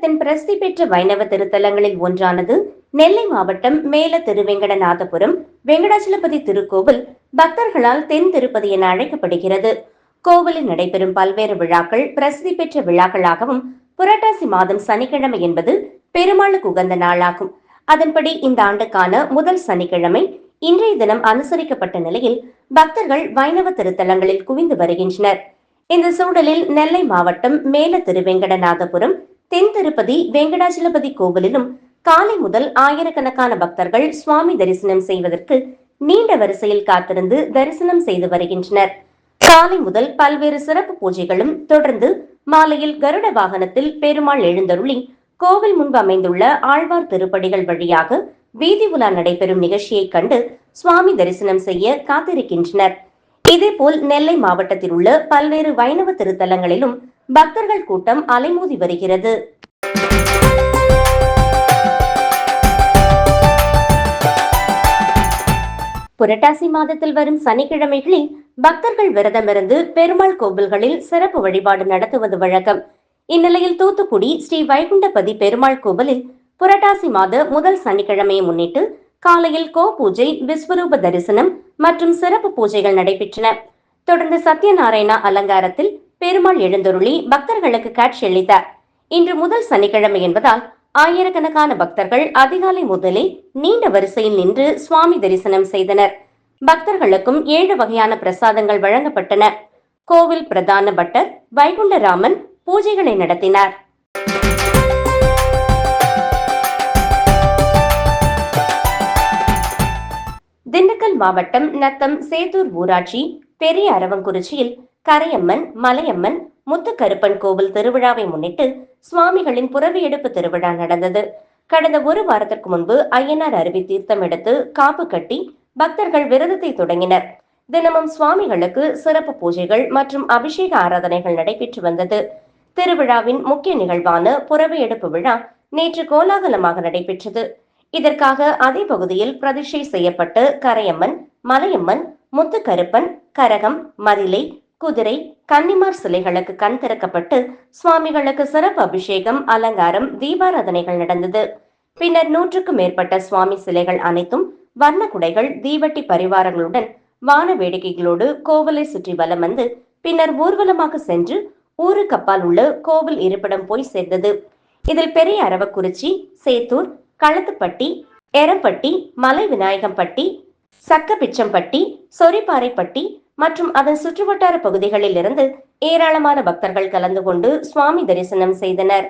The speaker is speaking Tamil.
தமிழகத்தின் பிரசித்தி பெற்ற வைணவ திருத்தலங்களில் ஒன்றானது நெல்லை மாவட்டம் மேல திருவெங்கடநாதபுரம் வெங்கடாச்சலபதி திருக்கோவில் பக்தர்களால் தென் திருப்பதி என அழைக்கப்படுகிறது. கோவிலில் நடைபெறும் பல்வேறு விழாக்கள் பிரசித்தி பெற்ற விழாக்களாகவும் புரட்டாசி மாதம் சனிக்கிழமை என்பது பெருமாளுக்கு உகந்த நாளாகும். அதன்படி இந்த ஆண்டுக்கான முதல் சனிக்கிழமை இன்றைய தினம் அனுசரிக்கப்பட்ட நிலையில் பக்தர்கள் வைணவ திருத்தலங்களில் குவிந்து வருகின்றனர். இந்த சூழலில் நெல்லை மாவட்டம் மேல திருவெங்கடநாதபுரம் தென் திருப்பதி வெங்கடாச்சலபதி கோவிலிலும் காலை முதல் ஆயிரக்கணக்கான பக்தர்கள் சுவாமி தரிசனம் செய்வதற்கு நீண்ட வரிசையில் காத்திருந்து தரிசனம் செய்து வருகின்றனர். காலை முதல் பல்வேறு சிறப்பு பூஜைகளும் தொடர்ந்து மாலையில் கருட வாகனத்தில் பெருமாள் எழுந்தருளி கோவில் முன்பு அமைந்துள்ள ஆழ்வார் திருப்படிகள் வழியாக வீதி உலா நடைபெறும் நிகழ்ச்சியை கண்டு சுவாமி தரிசனம் செய்ய காத்திருக்கின்றனர். இதேபோல் நெல்லை மாவட்டத்தில் உள்ள பல்வேறு வைணவ திருத்தலங்களிலும் பக்தர்கள் கூட்டம் அலைமோதி வருகிறது. புரட்டாசி மாதத்தில் வரும் சனிக்கிழமைகளில் பக்தர்கள் விரதமிருந்து பெருமாள் கோவில்களில் சிறப்பு வழிபாடு நடத்துவது வழக்கம். இந்நிலையில் தூத்துக்குடி ஸ்ரீ வைகுண்டபதி பெருமாள் கோவிலில் புரட்டாசி மாத முதல் சனிக்கிழமையை முன்னிட்டு காலையில் கோ பூஜை விஸ்வரூப தரிசனம் மற்றும் சிறப்பு பூஜைகள் நடைபெற்றன. தொடர்ந்து சத்யநாராயணா அலங்காரத்தில் பெருமாள் எழுந்தருளி பக்தர்களுக்கு காட்சியளித்தார் இன்று முதல் சனிக்கிழமை என்பதால் ஆயிரக்கணக்கான பக்தர்கள் அதிகாலை முதலே நீண்ட வரிசையில் நின்று சுவாமி தரிசனம் செய்தனர். பக்தர்களுக்கும் ஏழு வகையான பிரசாதங்கள் வழங்கப்பட்டன. கோவில் பிரதான பட்டர் வைகுண்டராமன் பூஜைகளை நடத்தினார். திண்டுக்கல் மாவட்டம் நத்தம் சேத்தூர் ஊராட்சி பெரிய அரவங்குறிச்சியில் கரையம்மன் மலையம்மன் முத்துக்கருப்பன் கோவில் திருவிழாவை முன்னிட்டு சுவாமிகளின் புறவி எடுப்பு திருவிழா நடந்தது. கடந்த ஒரு வாரத்திற்கு முன்பு ஐயனார் அருவி தீர்த்தம் எடுத்து காப்பு கட்டி பக்தர்கள் விரதத்தை தொடங்கினர். தினமும் சுவாமிகளுக்கு சிறப்பு பூஜைகள் மற்றும் அபிஷேக ஆராதனைகள் நடைபெற்று வந்தது. திருவிழாவின் முக்கிய நிகழ்வான புறவி எடுப்பு விழா நேற்று கோலாகலமாக நடைபெற்றது. இதற்காக அதே பகுதியில் பிரதிஷ்டை செய்யப்பட்டு கரையம்மன் மலையம்மன் முத்துக்கருப்பன் கரகம் மதிலை குதிரை கன்னிமார் சிலைகளுக்கு கண் திறக்கப்பட்டு சுவாமிகளுக்கு சிறப்பு அபிஷேகம் அலங்காரம் தீபாராதனைகள் நடந்தது. பின்னர் நூற்றுக்கும் மேற்பட்ட சுவாமி சிலைகள் அனைத்தும் வண்ண குடைகள் தீவட்டி பரிவாரங்களுடன் வான வேடிக்கைகளோடு கோவிலை சுற்றி வலம் வந்து பின்னர் ஊர்வலமாக சென்று ஊருக்கு அப்பால் உள்ள கோவில் இருப்பிடம் போய் சேர்ந்தது. இதில் பெரிய அரவக்குறிச்சி சேத்தூர் களத்துப்பட்டி எரம்பட்டி மலை விநாயகம்பட்டி சக்கபிச்சம்பட்டி சொரிபாறைப்பட்டி மற்றும் அதன் சுற்றுவட்டார பகுதிகளில் இருந்து ஏராளமான பக்தர்கள் கலந்து கொண்டு சுவாமி தரிசனம் செய்தனர்.